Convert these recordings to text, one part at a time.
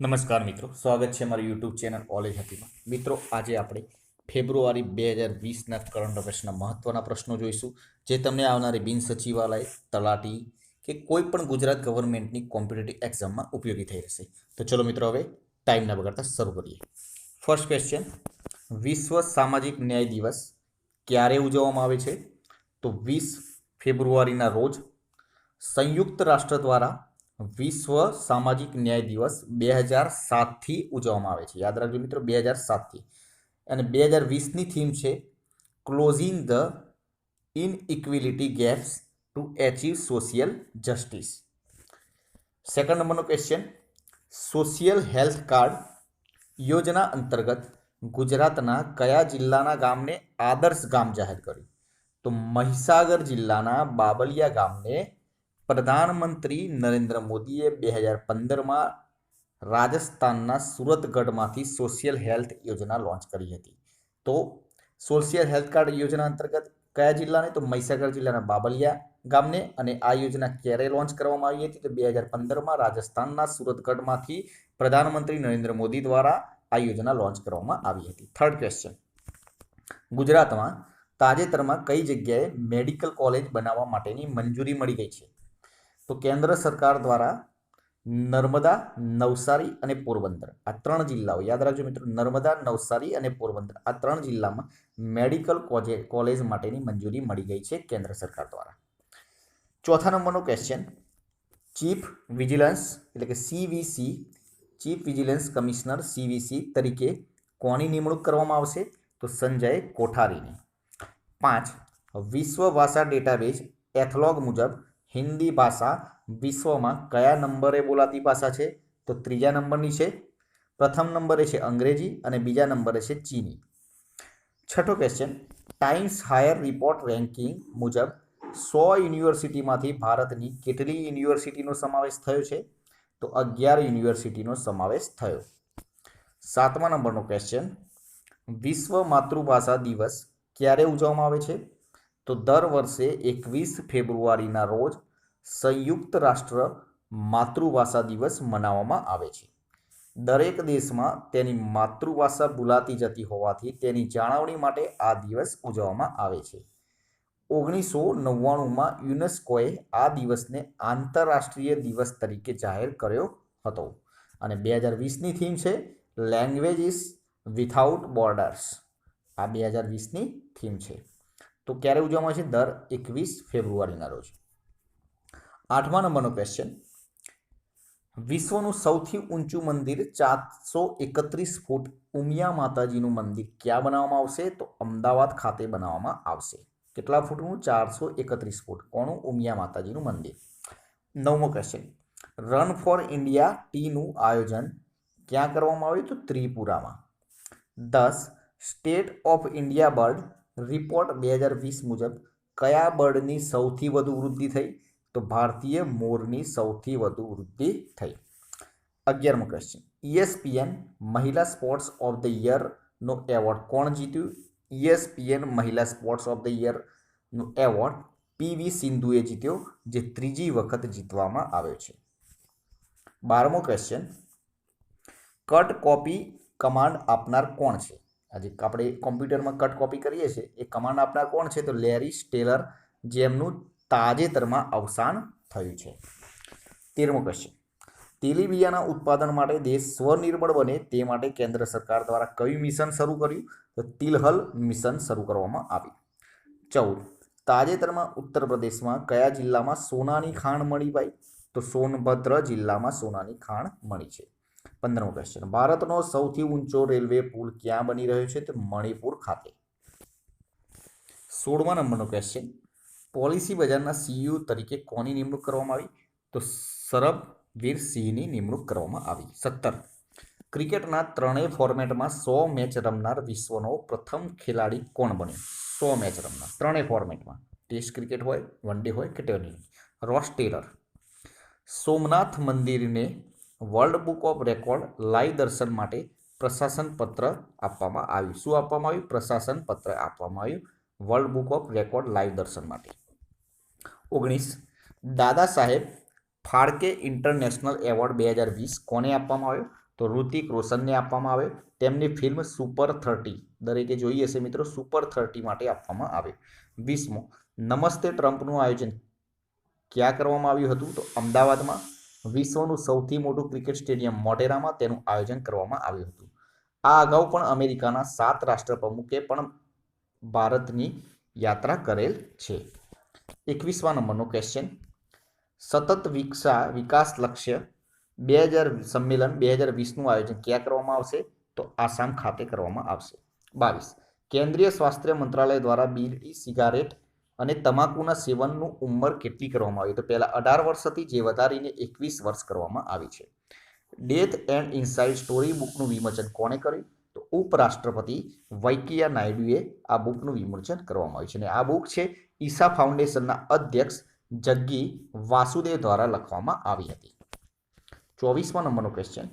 નમસ્કાર મિત્રો, સ્વાગત છે મારી યુટ્યુબ ચેનલ ઓલેજ હતીમાં મિત્રો, આજે આપણે ફેબ્રુઆરી બે હજાર વીસના કરંટ અફેર્સના મહત્ત્વના પ્રશ્નો જોઈશું, જે તમને આવનારી બિન સચિવાલય, તલાટી કે કોઈ પણ ગુજરાત ગવર્મેન્ટની કોમ્પિટેટિવ એક્ઝામમાં ઉપયોગી થઈ રહેશે. તો ચલો મિત્રો, હવે ટાઈમ ના બગાડતા શરૂ કરીએ. ફર્સ્ટ ક્વેશ્ચન વિશ્વ સામાજિક ન્યાય દિવસ ક્યારે ઉજવવામાં આવે છે? તો વીસ ફેબ્રુઆરીના રોજ સંયુક્ત રાષ્ટ્ર દ્વારા વિશ્વ સામાજિક ન્યાય દિવસ બે હજાર સાતથી ઉજવવામાં આવે છે. યાદ રાખજો મિત્રો બે હજાર સાતથી અને બે હજાર વીસની થીમ છે closing the inequality gaps to achieve social justice second નંબરનો ક્વેશ્ચન સોશિયલ હેલ્થ કાર્ડ યોજના અંતર્ગત ગુજરાતના કયા જિલ્લાના ગામને આદર્શ ગામ જાહેર કર્યું? તો મહીસાગર જિલ્લાના બાબલિયા ગામને પ્રધાનમંત્રી નરેન્દ્ર મોદીએ બે હજાર પંદરમાં રાજસ્થાનના સુરતગઢમાંથી સોશિયલ હેલ્થ યોજના લોન્ચ કરી હતી. તો સોશિયલ હેલ્થ કાર્ડ યોજના અંતર્ગત કયા જિલ્લાને? તો મહીસાગર જિલ્લાના બાબલિયા ગામને અને આ યોજના ક્યારે લોન્ચ કરવામાં આવી હતી? તો બે હજાર પંદરમાં રાજસ્થાનના સુરતગઢમાંથી પ્રધાનમંત્રી નરેન્દ્ર મોદી દ્વારા આ યોજના લોન્ચ કરવામાં આવી હતી. થર્ડ ક્વેશ્ચન ગુજરાતમાં તાજેતરમાં કઈ જગ્યાએ મેડિકલ કોલેજ બનાવવા માટેની મંજૂરી મળી ગઈ છે? તો કેન્દ્ર સરકાર દ્વારા નર્મદા, નવસારી અને પોરબંદર. આ ત્રણ જિલ્લાઓ, યાદ રાખજો મિત્રો, નર્મદા, નવસારી અને પોરબંદર. આ ત્રણ જિલ્લામાં મેડિકલ કોલેજ માટેની મંજૂરી મળી ગઈ છે કેન્દ્ર સરકાર દ્વારા. ચોથા નંબરનો ક્વેશ્ચન ચીફ વિજિલન્સ, એટલે કે CVC chief vigilance commissioner CVC તરીકે કોની નિમણૂક કરવામાં આવશે? તો સંજય કોઠારીની. પાંચ વિશ્વ ભાષા ડેટાબેઝ એથલોગ મુજબ હિન્દી ભાષા વિશ્વમાં કયા નંબરે બોલાતી ભાષા છે? તો ત્રીજા નંબરની છે. પ્રથમ નંબરે છે અંગ્રેજી અને બીજા નંબરે છે ચીની. છઠ્ઠો question Times Higher report ranking મુજબ સો યુનિવર્સિટીમાંથી ભારતની કેટલી યુનિવર્સિટીનો સમાવેશ થયો છે? તો અગિયાર યુનિવર્સિટીનો સમાવેશ થયો. સાતમા નંબરનો ક્વેશ્ચન વિશ્વ માતૃભાષા દિવસ ક્યારે ઉજવવામાં આવે છે? તો દર વર્ષે એકવીસ ફેબ્રુઆરીના રોજ સંયુક્ત રાષ્ટ્ર માતૃભાષા દિવસ મનાવવામાં આવે છે. દરેક દેશમાં તેની માતૃભાષા ભૂલાતી જતી હોવાથી તેની જાળવણી માટે આ દિવસ ઉજવવામાં આવે છે. ઓગણીસો નવ્વાણુંમાં યુનેસ્કોએ આ દિવસને આંતરરાષ્ટ્રીય દિવસ તરીકે જાહેર કર્યો હતો અને બે હજાર વીસની થીમ છે લેંગ્વેજીસ વિથાઉટ બોર્ડર્સ આ બે હજાર વીસની થીમ છે. તો ક્યારે ઉજવવામાં છે? દર એકવીસ ફેબ્રુઆરીના રોજ. આઠમા નંબરનો ક્વેશ્ચન વિશ્વનું સૌથી ઊંચું મંદિર ચારસો એકત્રીસ ફૂટ ઉમિયા માતાજીનું મંદિર ક્યાં બનાવવામાં આવશે? તો અમદાવાદ ખાતે બનાવવામાં આવશે. કેટલા ફૂટનું? ચારસો એકત્રીસ ફૂટ. કોનું? ઉમિયા માતાજીનું મંદિર. નવમો ક્વેશ્ચન રન ફોર ઇન્ડિયા ટીનું આયોજન ક્યાં કરવામાં આવ્યું? તો ત્રિપુરામાં. દસ, state of India bird report બે હજાર વીસ મુજબ કયા બર્ડની સૌથી વધુ વૃદ્ધિ થઈ? તો ભારતીય મોરની સૌથી વધુ વૃદ્ધિ થઈ. અગિયારમો ક્વેશ્ચન ઈએસપીએન મહિલા સ્પોર્ટ્સ ઓફ ધ યરનો એવોર્ડ કોણ જીત્યું? ઈએસપીએન મહિલા સ્પોર્ટ્સ ઓફ ધ યરનો એવોર્ડ પીવી સિંધુએ જીત્યો, જે ત્રીજી વખત જીતવામાં આવ્યો છે. બારમો ક્વેશ્ચન કટ કોપી કમાન્ડ આપનાર કોણ છે? આજે આપણે કોમ્પ્યુટરમાં કટ કોપી કરીએ છીએ. એ કમાન્ડ આપનાર કોણ છે? તો લેરી સ્ટેલર જેમનું તાજેતરમાં અવસાન થયું છે. તેરમો ક્વેશ્ચન તેલીબિયાના ઉત્પાદન માટે દેશ સ્વનિર્ભર બને તે માટે કેન્દ્ર સરકાર દ્વારા કયું મિશન શરૂ કર્યું? તો તિલહલ મિશન શરૂ કરવામાં આવ્યું ચૌદ. તાજેતરમાં ઉત્તર પ્રદેશમાં કયા જિલ્લામાં સોનાની ખાણ મળી ભાઈ તો સોનભદ્ર જિલ્લામાં સોનાની ખાણ મળી છે. પંદરમો ક્વેશ્ચન ભારતનો સૌથી ઊંચો રેલવે પુલ ક્યાં બની રહ્યો છે? તો મણિપુર ખાતે. સોળમા નંબરનો ક્વેશ્ચન પોલિસી બજારના સીઈઓ તરીકે કોની નિમણૂક કરવામાં આવી? તો સરબવીર સિંહની નિમણૂક કરવામાં આવી. સત્તર. ક્રિકેટના ત્રણેય ફોર્મેટમાં સો મેચ રમનાર વિશ્વનો પ્રથમ ખેલાડી કોણ બન્યો? સો મેચ રમનાર. ત્રણેય ફોર્મેટમાં. ટેસ્ટ ક્રિકેટ હોય, વન ડે હોય કે ટેનિસ રોસ ટેલર. સોમનાથ મંદિરને world book of record live દર્શન માટે પ્રશાસન પત્ર આપવામાં આવ્યું. શું આપવામાં આવ્યું? પ્રશાસન પત્ર આપવામાં આવ્યું. World book of record live દર્શન માટે. ઓગણીસ. દાદા સાહેબ, ફાળકે ઇન્ટરનેશનલ એવોર્ડ બે હજાર વીસ કોને આપવામાં આવ્યો? તો ઋતિક રોશનને આપવામાં આવે. તેમની ફિલ્મ સુપર થર્ટી દરેકે જોઈ હશે મિત્રો, સુપર થર્ટી માટે આપવામાં આવે. વીસમો, નમસ્તે ટ્રમ્પનું આયોજન ક્યાં કરવામાં આવ્યું હતું? તો અમદાવાદમાં વિશ્વનું સૌથી મોટું ક્રિકેટ સ્ટેડિયમ મોટેરામાં તેનું આયોજન કરવામાં આવ્યું હતું. આ અગાઉ પણ અમેરિકાના સાત રાષ્ટ્રપ્રમુખે પણ ભારતની યાત્રા કરેલ છે. એકવીસમા નંબરનો ક્વેશ્ચન સતત વિકસા, વિકાસ લક્ષ્ય બે હજાર સંમેલન બે હજાર વીસનું આયોજન ક્યાં કરવામાં આવશે? તો આસામ ખાતે કરવામાં આવશે. બાવીસ. કેન્દ્રીય સ્વાસ્થ્ય મંત્રાલય દ્વારા બીડી સિગારેટ અને તમાકુના સેવનનું ઉંમર કેટલી કરવામાં આવી? તો પહેલાં અઢાર વર્ષથી જે વધારીને એકવીસ વર્ષ કરવામાં આવી છે. ડેથ એન્ડ ઇનસાઇડ સ્ટોરી બુકનું વિમોચન કોણે કર્યું? તો ઉપરાષ્ટ્રપતિ વૈકૈયા નાયડુએ આ બુકનું વિમોચન કરવામાં આવ્યું છે. અને આ બુક છે ઈસા ફાઉન્ડેશનના અધ્યક્ષ જગ્ગી વાસુદેવ દ્વારા લખવામાં આવી હતી. ચોવીસમાં નંબરનો ક્વેશ્ચન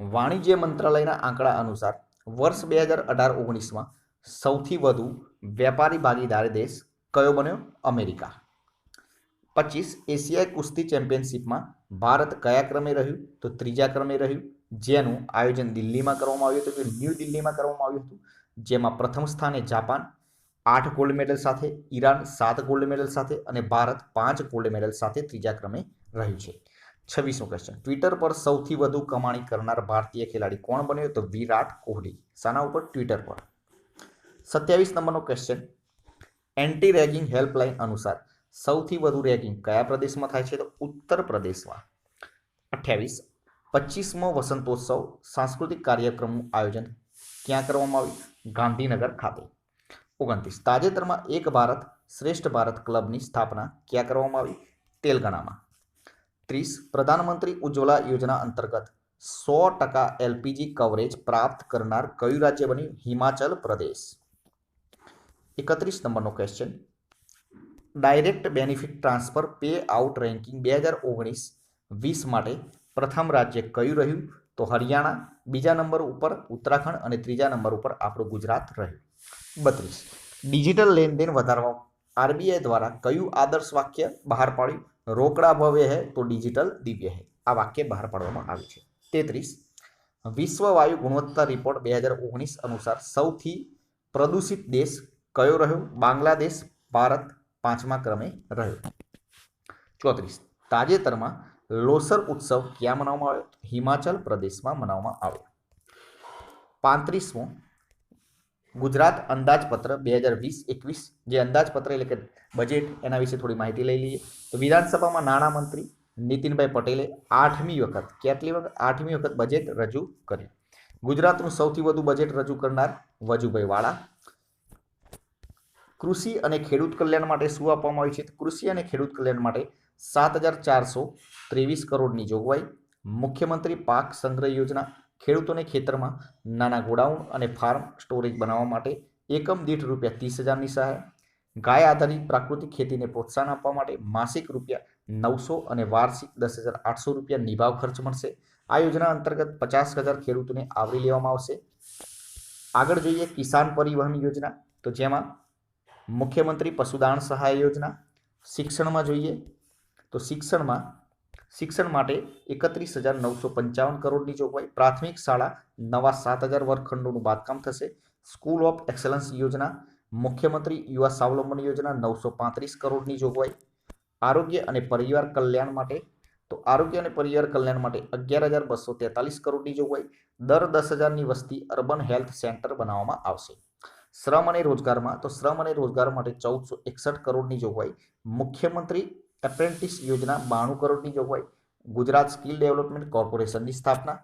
વાણિજ્ય મંત્રાલયના આંકડા અનુસાર વર્ષ બે હજાર અઢાર ઓગણીસમાં સૌથી વધુ વેપારી ભાગીદાર દેશ કયો બન્યો? અમેરિકા. પચીસ, એશિયાઈ કુસ્તી ચેમ્પિયનશિપમાં ભારત કયા ક્રમે રહ્યું? તો ત્રીજા ક્રમે રહ્યું. જેનું આયોજન દિલ્હીમાં કરવામાં આવ્યું હતું કે ન્યૂ દિલ્હીમાં કરવામાં આવ્યું હતું. જેમાં પ્રથમ સ્થાને જાપાન આઠ ગોલ્ડ મેડલ સાથે, ઈરાન સાત ગોલ્ડ મેડલ સાથે અને ભારત પાંચ ગોલ્ડ મેડલ સાથે ત્રીજા ક્રમે રહ્યું છે. છવ્વીસમો ક્વેશ્ચન ટ્વિટર પર સૌથી વધુ કમાણી કરનાર ભારતીય ખેલાડી કોણ બન્યો? તો વિરાટ કોહલી. શાના ઉપર ટ્વિટર પર. સત્યાવીસ નંબરનો ક્વેશ્ચન એન્ટી રેગિંગ હેલ્પલાઇન અનુસાર સૌથી વધુ રેગિંગ કયા પ્રદેશમાં થાય છે? તો ઉત્તર પ્રદેશમાં. અઠ્યાવીસ. પચીસમો વસંતોત્સવ સાંસ્કૃતિક કાર્યક્રમનું આયોજન ક્યાં કરવામાં આવ્યું? ગાંધીનગર ખાતે. ઓગણત્રીસ. તાજેતરમાં એક ભારત શ્રેષ્ઠ ભારત ક્લબની સ્થાપના ક્યાં કરવામાં આવી? તેલંગાણામાં. ત્રીસ. પ્રધાનમંત્રી ઉજ્જવલા યોજના અંતર્ગત સો ટકા એલપીજી કવરેજ પ્રાપ્ત કરનાર કયું રાજ્ય બન્યું? હિમાચલ પ્રદેશ. એકત્રીસ નંબરનો question direct benefit transfer pay out ranking બે હજાર ઓગણીસ વીસ માટે પ્રથમ રાજ્ય કયું રહ્યું? તો હરિયાણા. બીજા નંબર ઉપર ઉત્તરાખંડ અને ત્રીજા નંબર ઉપર આપણું ગુજરાત રહ્યું. બત્રીસ. ડિજિટલ લેનદેન વધારવા આરબીઆઈ દ્વારા કયું આદર્શ વાક્ય બહાર પાડ્યું? રોકડા ભવ્ય હે તો ડિજિટલ દિવ્ય હે. આ વાક્ય બહાર પાડવામાં આવ્યું છે. તેત્રીસ. વિશ્વ વાયુ ગુણવત્તા રિપોર્ટ બે હજાર ઓગણીસ અનુસાર સૌથી પ્રદૂષિત દેશ કયો રહ્યો? બાંગ્લાદેશ, ભારત પાંચમા ક્રમે રહ્યો. ચોત્રીસ. તાજેતરમાં લોસર ઉત્સવ ક્યાં મનાવવામાં આવ્યો? હિમાચલ પ્રદેશમાં મનાવવામાં આવ્યો. પાંત્રીસમો. ગુજરાત અંદાજપત્ર બે હજાર વીસ, એકવીસ જે અંદાજપત્ર એટલે કે બજેટ એના વિશે થોડી માહિતી લઈ લઈએ. તો વિધાનસભામાં નાણામંત્રી નીતિનભાઈ પટેલે આઠમી વખત, કેટલી વખત? આઠમી વખત બજેટ રજૂ કર્યું ગુજરાતનું સૌથી વધુ બજેટ રજૂ કરનાર વજુભાઈ વાળા. કૃષિ અને ખેડૂત કલ્યાણ માટે શું આપવામાં આવ્યું છે? કૃષિ અને ખેડૂત કલ્યાણ માટે સાત હજાર ચારસો ત્રેવીસ કરોડની જોગવાઈ. મુખ્યમંત્રી પાક સંગ્રહ યોજના ખેડૂતોને ખેતરમાં નાના ગોડાઉન અને ફાર્મ સ્ટોરેજ બનાવવા માટે એકમ દીઠ રૂપિયા ત્રીસ હજારની સહાય, ગાય આધારિત પ્રાકૃતિક ખેતીને પ્રોત્સાહન આપવા માટે માસિક રૂપિયા નવસો અને વાર્ષિક દસ હજાર આઠસો રૂપિયા નિભાવ ખર્ચ મળશે. આ યોજના અંતર્ગત પચાસ હજાર ખેડૂતોને આવરી લેવામાં આવશે. આગળ જોઈએ કિસાન પરિવહન યોજના. તો જેમાં મુખ્યમંત્રી પશુદાન સહાય યોજના. શિક્ષણમાં જોઈએ તો શિક્ષણમાં શિક્ષણ માટે એકત્રીસ હજાર નવસો પંચાવન કરોડની જોગવાઈ. પ્રાથમિક શાળા નવા સાત હજાર વર્ગખંડોનું બાંધકામ થશે. સ્કૂલ ઓફ એક્સલન્સ યોજના. મુખ્યમંત્રી યુવા સ્વાવલંબન યોજના નવસો પાંત્રીસ કરોડની જોગવાઈ. આરોગ્ય અને પરિવાર કલ્યાણ માટે. તો આરોગ્ય અને પરિવાર કલ્યાણ માટે અગિયાર હજાર બસો તેતાલીસ કરોડની જોગવાઈ. દર દસ હજારની વસ્તી અર્બન હેલ્થ સેન્ટર બનાવવામાં આવશે. શ્રમ અને રોજગારમાં. તો શ્રમ અને રોજગાર માટે ચૌદસો એકસઠ કરોડની જોગવાઈ. મુખ્યમંત્રી એપ્રેન્ટિસ યોજના બાણું કરોડની જોગવાઈ ગુજરાત સ્કિલ ડેવલપમેન્ટ કોર્પોરેશનની સ્થાપના.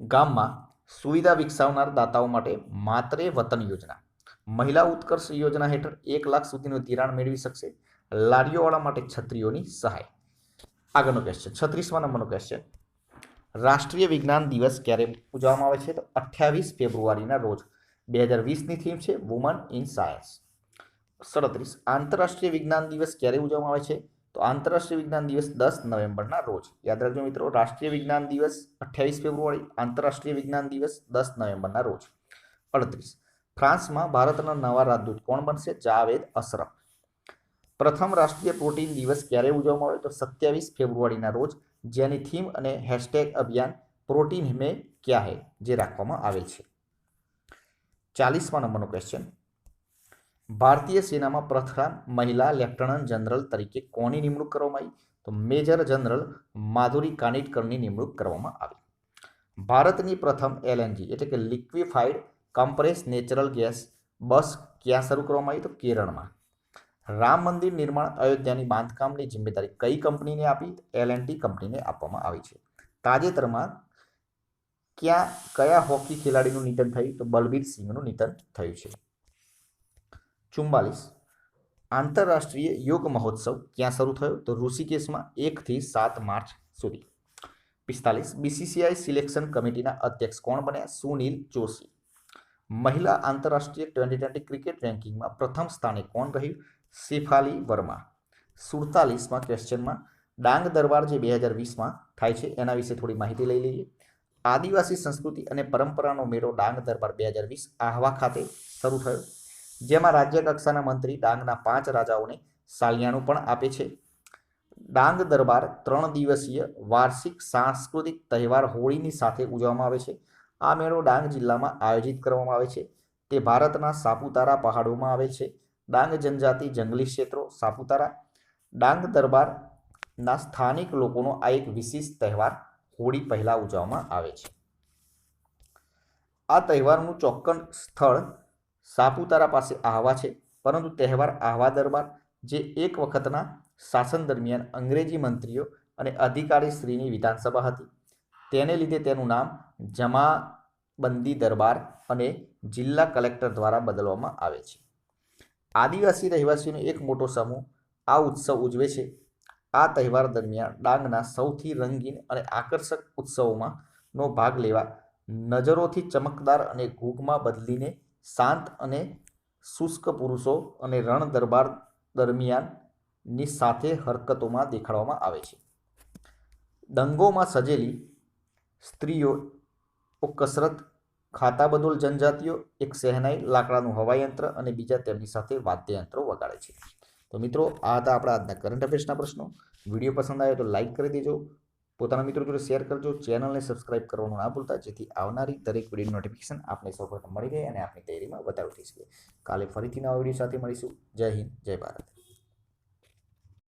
ગામમાં સુવિધા વિકસાવનાર દાતાઓ માટે માત્રે વતન યોજના. મહિલા ઉત્કર્ષ યોજના હેઠળ એક લાખ સુધીનું ધિરાણ મેળવી શકશે લારીઓવાળા માટે છત્રીઓની સહાય. આગળનો ક્વેશ્ચન છત્રીસમાં નંબરનો ક્વેશ્ચન રાષ્ટ્રીય વિજ્ઞાન દિવસ ક્યારે ઉજવવામાં આવે છે? તો અઠ્યાવીસ ફેબ્રુઆરીના રોજ. બે હજાર વીસની થીમ છે વુમન ઇન સાયન્સ સડત્રીસ આંતરરાષ્ટ્રીય વિજ્ઞાન દિવસ ક્યારે ઉજવવામાં આવે છે? તો આંતરરાષ્ટ્રીય વિજ્ઞાન દિવસ દસ નવેમ્બરના રોજ. યાદ રાખજો મિત્રો, રાષ્ટ્રીય વિજ્ઞાન દિવસ અઠ્યાવીસ ફેબ્રુઆરી, આંતરરાષ્ટ્રીય વિજ્ઞાન દિવસ દસ નવેમ્બરના રોજ. અડત્રીસ. ફ્રાન્સમાં ભારતના નવા રાજદૂત કોણ બનશે? જાવેદ અશરફ. પ્રથમ રાષ્ટ્રીય પ્રોટીન દિવસ ક્યારે ઉજવવામાં આવે? તો સત્યાવીસ ફેબ્રુઆરીના રોજ. જેની થીમ અને હેશટેગ અભિયાન પ્રોટીન મેં ક્યાં હે? જે રાખવામાં આવે છે. ચાલીસમાં નંબરનો ક્વેશ્ચન ભારતીય સેનામાં પ્રથમ મહિલા લેફ્ટનન્ટ જનરલ તરીકે કોની નિમણૂક કરવામાં આવી? તો મેજર જનરલ માધુરી કાનિટકરની નિમણૂક કરવામાં આવી. ભારતની પ્રથમ એલએનજી એટલે કે liquefied compress natural gas bus ક્યાં શરૂ કરવામાં આવી? તો કેરળમાં. રામ મંદિર નિર્માણ અયોધ્યાની બાંધકામની જિમ્મેદારી કઈ કંપનીને આપી? એલએનટી કંપનીને આપવામાં આવી છે. તાજેતરમાં ક્યાં, કયા હોકી ખેલાડીનું નિધન થયું? તો બલબીર સિંહનું નિધન થયું છે. ચુમ્બાલીસ આંતરરાષ્ટ્રીય યોગ મહોત્સવ ક્યાં શરૂ થયો? તો ઋષિકેશમાં એકથી સાત માર્ચ સુધી. પિસ્તાલીસ. બીસીસીઆઈ સિલેક્શન કમિટીના અધ્યક્ષ કોણ બન્યા? સુનિલ જોશી. મહિલા આંતરરાષ્ટ્રીય ટ્વેન્ટી ટ્વેન્ટી ક્રિકેટ રેન્કિંગમાં પ્રથમ સ્થાને કોણ રહ્યું? શેફાલી વર્મા. સુડતાલીસમાં ક્વેશ્ચનમાં ડાંગ દરબાર જે બે હજાર વીસમાં થાય છે એના વિશે થોડી માહિતી લઈ લઈએ. આદિવાસી સંસ્કૃતિ અને પરંપરાનો મેળો ડાંગ દરબાર બે હજાર વીસ આહવા ખાતે શરૂ થયો. જેમાં રાજ્ય કક્ષાના મંત્રી ડાંગના પાંચ રાજાઓને સાલિયાણું પણ આપે છે. ડાંગ દરબાર ત્રણ દિવસીય વાર્ષિક સાંસ્કૃતિક તહેવાર હોળીની સાથે ઉજવવામાં આવે છે. આ મેળો ડાંગ જિલ્લામાં આયોજિત કરવામાં આવે છે. તે ભારતના સાપુતારા પહાડોમાં આવે છે. ડાંગ જનજાતિ જંગલી ક્ષેત્રો, સાપુતારા. ડાંગ દરબારના સ્થાનિક લોકોનો આ એક વિશિષ્ટ તહેવાર હોળી પહેલા ઉજવવામાં આવે છે. આ તહેવારનું ચોક્કસ સ્થળ સાપુતારા પાસે આહવા છે. પરંતુ તહેવાર આહવા દરબાર જે એક વખતના શાસન દરમિયાન અંગ્રેજી મંત્રીઓ અને અધિકારી શ્રીની વિધાનસભા હતી. તેને લીધે તેનું નામ જમાબંદી દરબાર અને જિલ્લા કલેક્ટર દ્વારા બદલવામાં આવે છે. આદિવાસી રહેવાસીઓનો એક મોટો સમૂહ આ ઉત્સવ ઉજવે છે. આ તહેવાર દરમિયાન ડાંગના સૌથી રંગીન અને આકર્ષક ઉત્સવોમાં નો ભાગ લેવા નજરોથી ચમકદાર અને ઘૂઘમાં બદલીને શાંત અને શુષ્ક પુરુષો અને રણ દરબાર દરમિયાનની સાથે હરકતોમાં દેખાડવામાં આવે છે. દંગોમાં સજેલી સ્ત્રીઓ કસરત ખાતાબદોલ જનજાતિઓ, એક શહેનાઈ, લાકડાનું હવાયંત્ર અને બીજા તેમની સાથે વાદ્યયંત્રો વગાડે છે. તો મિત્રો, આ હતા આપણા આજના કરંટ અફેર્સના પ્રશ્નો. વીડિયો પસંદ આવ્યો તો લાઇક કરી દેજો. પોતાના મિત્રો જોડે શેર કરજો ચેનલને સબસ્ક્રાઇબ કરવાનું ના ભૂલતા, જેથી આવનારી દરેક વીડિયો નોટિફિકેશન આપને સૌપ્રથમ મળી રહે અને આપની તૈયારીમાં વધારો થઈ શકે. કાલે ફરીથી નવા વીડિયો સાથે મળીશું. જય હિન્દ, જય ભારત.